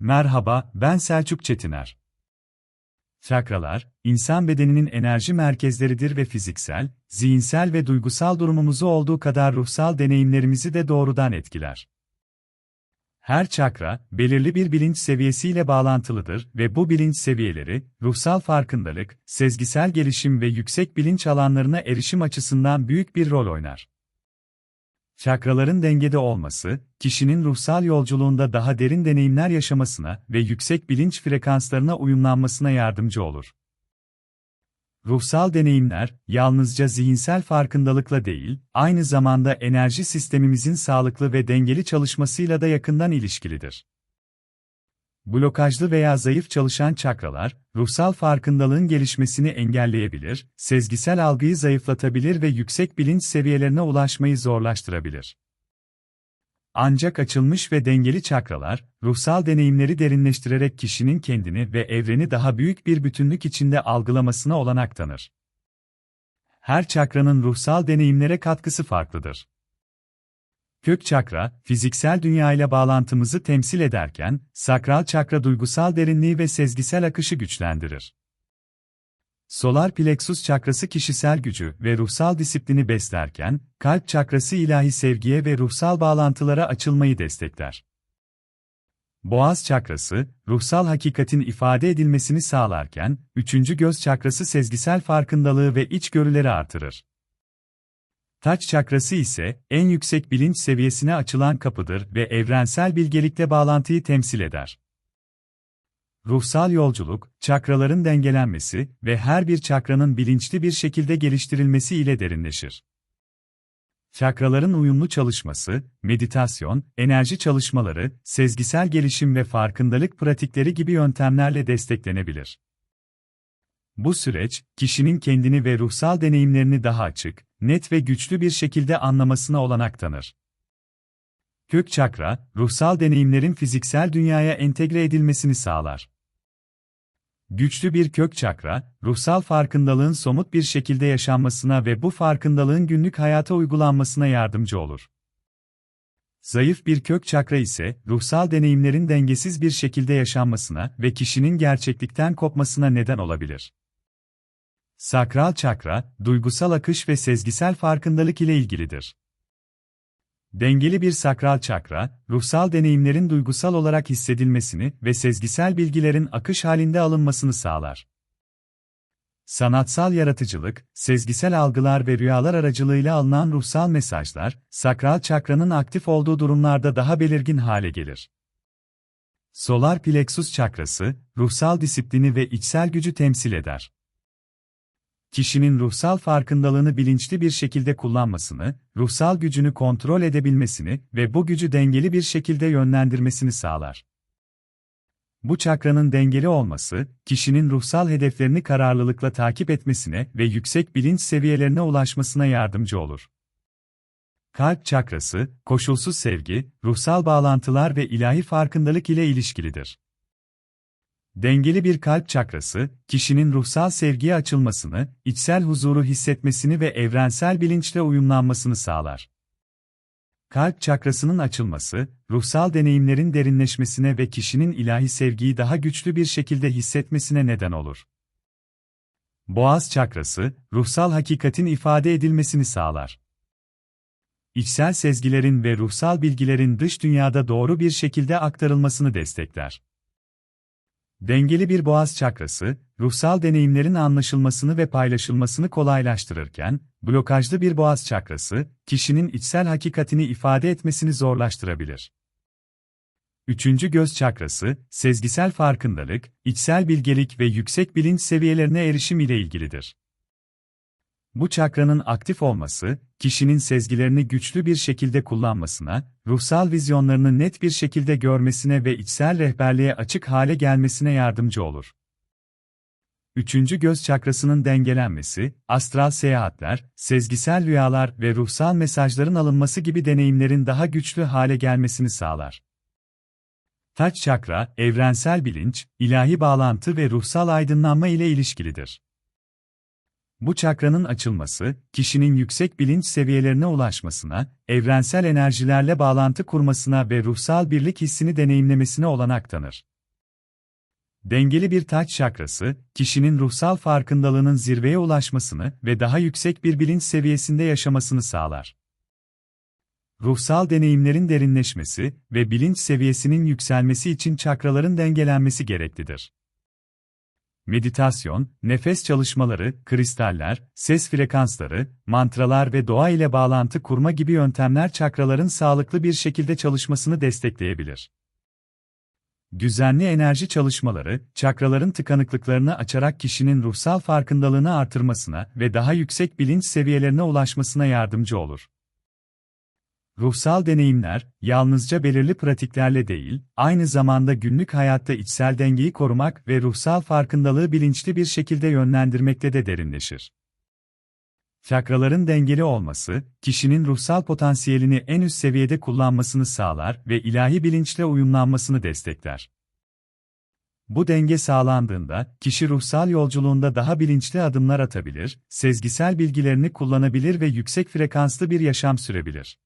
Merhaba, ben Selçuk Çetiner. Çakralar, insan bedeninin enerji merkezleridir ve fiziksel, zihinsel ve duygusal durumumuzu olduğu kadar ruhsal deneyimlerimizi de doğrudan etkiler. Her çakra, belirli bir bilinç seviyesiyle bağlantılıdır ve bu bilinç seviyeleri, ruhsal farkındalık, sezgisel gelişim ve yüksek bilinç alanlarına erişim açısından büyük bir rol oynar. Çakraların dengede olması, kişinin ruhsal yolculuğunda daha derin deneyimler yaşamasına ve yüksek bilinç frekanslarına uyumlanmasına yardımcı olur. Ruhsal deneyimler, yalnızca zihinsel farkındalıkla değil, aynı zamanda enerji sistemimizin sağlıklı ve dengeli çalışmasıyla da yakından ilişkilidir. Blokajlı veya zayıf çalışan çakralar, ruhsal farkındalığın gelişmesini engelleyebilir, sezgisel algıyı zayıflatabilir ve yüksek bilinç seviyelerine ulaşmayı zorlaştırabilir. Ancak açılmış ve dengeli çakralar, ruhsal deneyimleri derinleştirerek kişinin kendini ve evreni daha büyük bir bütünlük içinde algılamasına olanak tanır. Her çakranın ruhsal deneyimlere katkısı farklıdır. Kök çakra, fiziksel dünya ile bağlantımızı temsil ederken, sakral çakra duygusal derinliği ve sezgisel akışı güçlendirir. Solar plexus çakrası kişisel gücü ve ruhsal disiplini beslerken, kalp çakrası ilahi sevgiye ve ruhsal bağlantılara açılmayı destekler. Boğaz çakrası, ruhsal hakikatin ifade edilmesini sağlarken, üçüncü göz çakrası sezgisel farkındalığı ve içgörüleri artırır. Taç çakrası ise en yüksek bilinç seviyesine açılan kapıdır ve evrensel bilgelikle bağlantıyı temsil eder. Ruhsal yolculuk, çakraların dengelenmesi ve her bir çakranın bilinçli bir şekilde geliştirilmesi ile derinleşir. Çakraların uyumlu çalışması, meditasyon, enerji çalışmaları, sezgisel gelişim ve farkındalık pratikleri gibi yöntemlerle desteklenebilir. Bu süreç, kişinin kendini ve ruhsal deneyimlerini daha açık, net ve güçlü bir şekilde anlamasına olanak tanır. Kök çakra, ruhsal deneyimlerin fiziksel dünyaya entegre edilmesini sağlar. Güçlü bir kök çakra, ruhsal farkındalığın somut bir şekilde yaşanmasına ve bu farkındalığın günlük hayata uygulanmasına yardımcı olur. Zayıf bir kök çakra ise, ruhsal deneyimlerin dengesiz bir şekilde yaşanmasına ve kişinin gerçeklikten kopmasına neden olabilir. Sakral çakra, duygusal akış ve sezgisel farkındalık ile ilgilidir. Dengeli bir sakral çakra, ruhsal deneyimlerin duygusal olarak hissedilmesini ve sezgisel bilgilerin akış halinde alınmasını sağlar. Sanatsal yaratıcılık, sezgisel algılar ve rüyalar aracılığıyla alınan ruhsal mesajlar, sakral çakranın aktif olduğu durumlarda daha belirgin hale gelir. Solar plexus çakrası, ruhsal disiplini ve içsel gücü temsil eder kişinin ruhsal farkındalığını bilinçli bir şekilde kullanmasını, ruhsal gücünü kontrol edebilmesini ve bu gücü dengeli bir şekilde yönlendirmesini sağlar. Bu çakranın dengeli olması, kişinin ruhsal hedeflerini kararlılıkla takip etmesine ve yüksek bilinç seviyelerine ulaşmasına yardımcı olur. Kalp çakrası, koşulsuz sevgi, ruhsal bağlantılar ve ilahi farkındalık ile ilişkilidir. Dengeli bir kalp çakrası, kişinin ruhsal sevgiye açılmasını, içsel huzuru hissetmesini ve evrensel bilinçle uyumlanmasını sağlar. Kalp çakrasının açılması, ruhsal deneyimlerin derinleşmesine ve kişinin ilahi sevgiyi daha güçlü bir şekilde hissetmesine neden olur. Boğaz çakrası, ruhsal hakikatin ifade edilmesini sağlar. İçsel sezgilerin ve ruhsal bilgilerin dış dünyada doğru bir şekilde aktarılmasını destekler. Dengeli bir boğaz çakrası, ruhsal deneyimlerin anlaşılmasını ve paylaşılmasını kolaylaştırırken, blokajlı bir boğaz çakrası, kişinin içsel hakikatini ifade etmesini zorlaştırabilir. Üçüncü göz çakrası, sezgisel farkındalık, içsel bilgelik ve yüksek bilinç seviyelerine erişim ile ilgilidir. Bu çakranın aktif olması, kişinin sezgilerini güçlü bir şekilde kullanmasına, ruhsal vizyonlarını net bir şekilde görmesine ve içsel rehberliğe açık hale gelmesine yardımcı olur. Üçüncü göz çakrasının dengelenmesi, astral seyahatler, sezgisel rüyalar ve ruhsal mesajların alınması gibi deneyimlerin daha güçlü hale gelmesini sağlar. Taç çakra, evrensel bilinç, ilahi bağlantı ve ruhsal aydınlanma ile ilişkilidir. Bu çakranın açılması, kişinin yüksek bilinç seviyelerine ulaşmasına, evrensel enerjilerle bağlantı kurmasına ve ruhsal birlik hissini deneyimlemesine olanak tanır. Dengeli bir taç çakrası, kişinin ruhsal farkındalığının zirveye ulaşmasını ve daha yüksek bir bilinç seviyesinde yaşamasını sağlar. Ruhsal deneyimlerin derinleşmesi ve bilinç seviyesinin yükselmesi için çakraların dengelenmesi gereklidir. Meditasyon, nefes çalışmaları, kristaller, ses frekansları, mantralar ve doğa ile bağlantı kurma gibi yöntemler çakraların sağlıklı bir şekilde çalışmasını destekleyebilir. Düzenli enerji çalışmaları, çakraların tıkanıklıklarını açarak kişinin ruhsal farkındalığını artırmasına ve daha yüksek bilinç seviyelerine ulaşmasına yardımcı olur. Ruhsal deneyimler, yalnızca belirli pratiklerle değil, aynı zamanda günlük hayatta içsel dengeyi korumak ve ruhsal farkındalığı bilinçli bir şekilde yönlendirmekte de derinleşir. Çakraların dengeli olması, kişinin ruhsal potansiyelini en üst seviyede kullanmasını sağlar ve ilahi bilinçle uyumlanmasını destekler. Bu denge sağlandığında, kişi ruhsal yolculuğunda daha bilinçli adımlar atabilir, sezgisel bilgilerini kullanabilir ve yüksek frekanslı bir yaşam sürebilir.